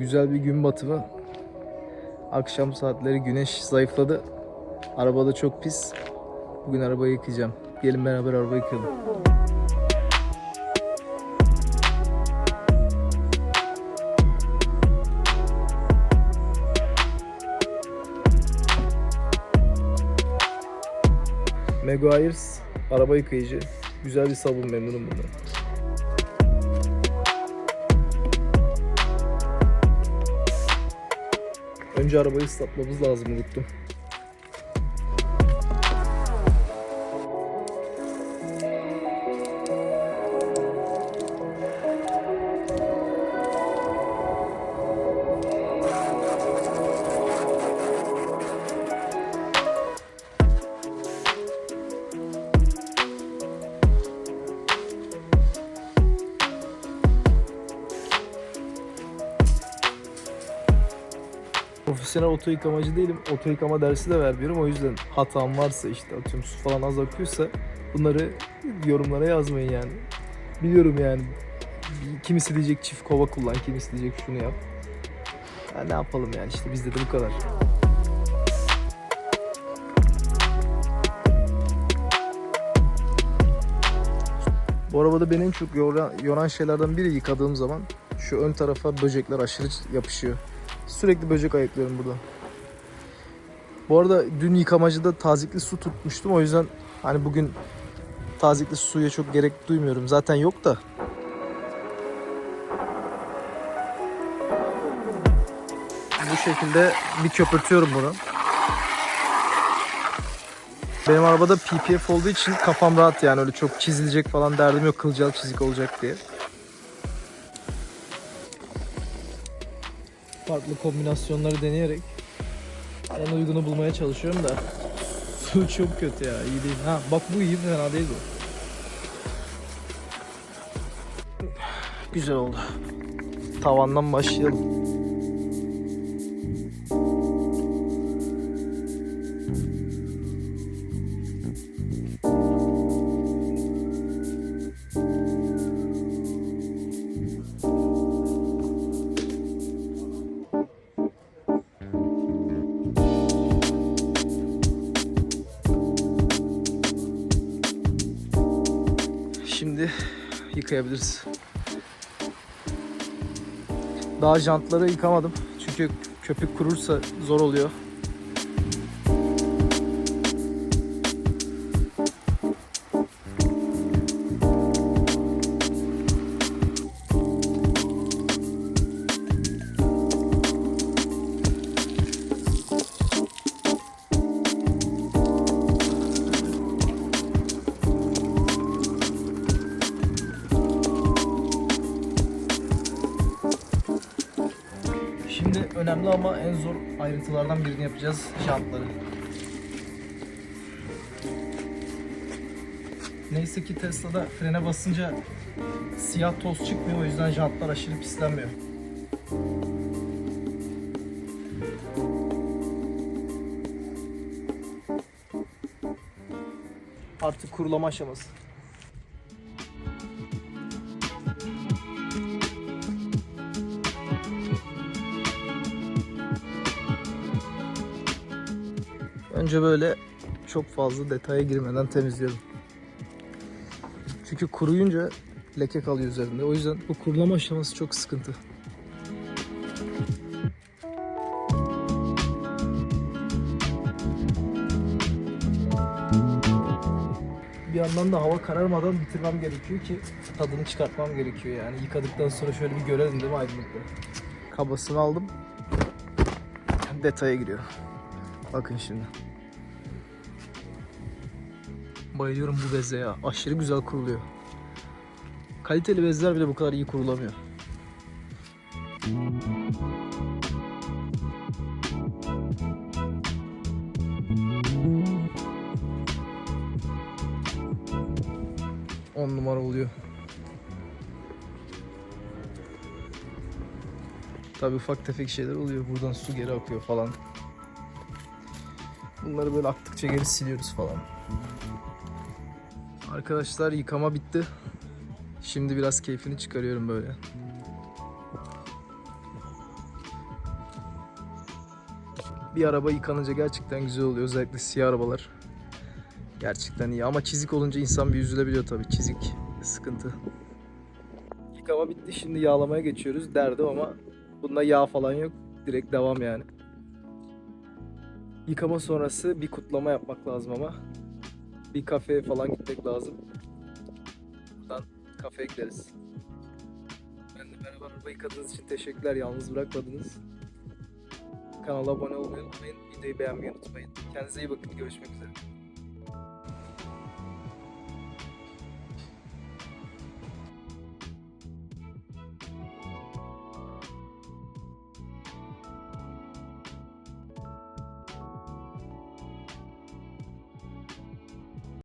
Güzel bir gün batımı. Akşam saatleri güneş zayıfladı. Arabada çok pis. Bugün arabayı yıkayacağım. Gelin beraber araba yıkayalım. Meguiar's araba yıkayıcı. Güzel bir sabun memnunum bundan. Önce arabayı ıslatmamız lazım unuttum. Profesyonel oto yıkamacı değilim. Oto yıkama dersi de vermiyorum. O yüzden hatam varsa işte atıyorum su falan az akıyorsa bunları yorumlara yazmayın yani. Biliyorum yani. Kimisi diyecek çift kova kullan, kimisi diyecek şunu yap. Ya ne yapalım yani işte bizde de bu kadar. Bu arabada beni en çok yoran, yoran şeylerden biri yıkadığım zaman şu ön tarafa böcekler aşırı yapışıyor. Sürekli böcek ayıklıyorum burada. Bu arada dün yıkamacıda tazikli su tutmuştum. O yüzden hani bugün tazikli suya çok gerek duymuyorum. Zaten yok da. Bu şekilde bir köpürtüyorum bunu. Benim arabada PPF olduğu için kafam rahat yani öyle çok çizilecek falan derdim yok kılcal çizik olacak diye. Farklı kombinasyonları deneyerek en uygunu bulmaya çalışıyorum da su çok kötü ya iyi değil. Ha bak bu iyi fena değil bu. Güzel oldu. Tavandan başlayalım. Yıkayabiliriz. Daha jantları yıkamadım. Çünkü köpük kurursa zor oluyor. Şimdi önemli ama en zor ayrıntılardan birini yapacağız. Jantları. Neyse ki Tesla'da frene basınca siyah toz çıkmıyor. O yüzden jantlar aşırı pislenmiyor. Artık kurulama aşaması. Önce böyle çok fazla detaya girmeden temizliyorum. Çünkü kuruyunca leke kalıyor üzerinde. O yüzden bu kurulama aşaması çok sıkıntı. Bir yandan da hava kararmadan bitirmem gerekiyor ki tadını çıkartmam gerekiyor yani. Yıkadıktan sonra şöyle bir görelim değil mi aydınlıkla. Kabasını aldım. Detaya giriyorum. Bakın şimdi. Bayılıyorum bu beze ya. Aşırı güzel kuruluyor. Kaliteli bezler bile bu kadar iyi kurulamıyor. On numara oluyor. Tabii ufak tefek şeyler oluyor. Buradan su geri akıyor falan. Bunları böyle aktıkça geri siliyoruz falan. Arkadaşlar yıkama bitti. Şimdi biraz keyfini çıkarıyorum böyle. bir araba yıkanınca gerçekten güzel oluyor. Özellikle siyah arabalar. Gerçekten iyi ama çizik olunca insan bir üzülebiliyor tabii. Çizik sıkıntı. Yıkama bitti. Şimdi yağlamaya geçiyoruz derdim ama bunda yağ falan yok. Direkt devam yani. Yıkama sonrası bir kutlama yapmak lazım ama. Bir kafeye falan gitmek lazım. Buradan kafeye gideriz. Ben de merhaba araba yıkadığınız için teşekkürler. Yalnız bırakmadınız. Kanala abone olmayı unutmayın. Videoyu beğenmeyi unutmayın. Kendinize iyi bakın. Görüşmek üzere.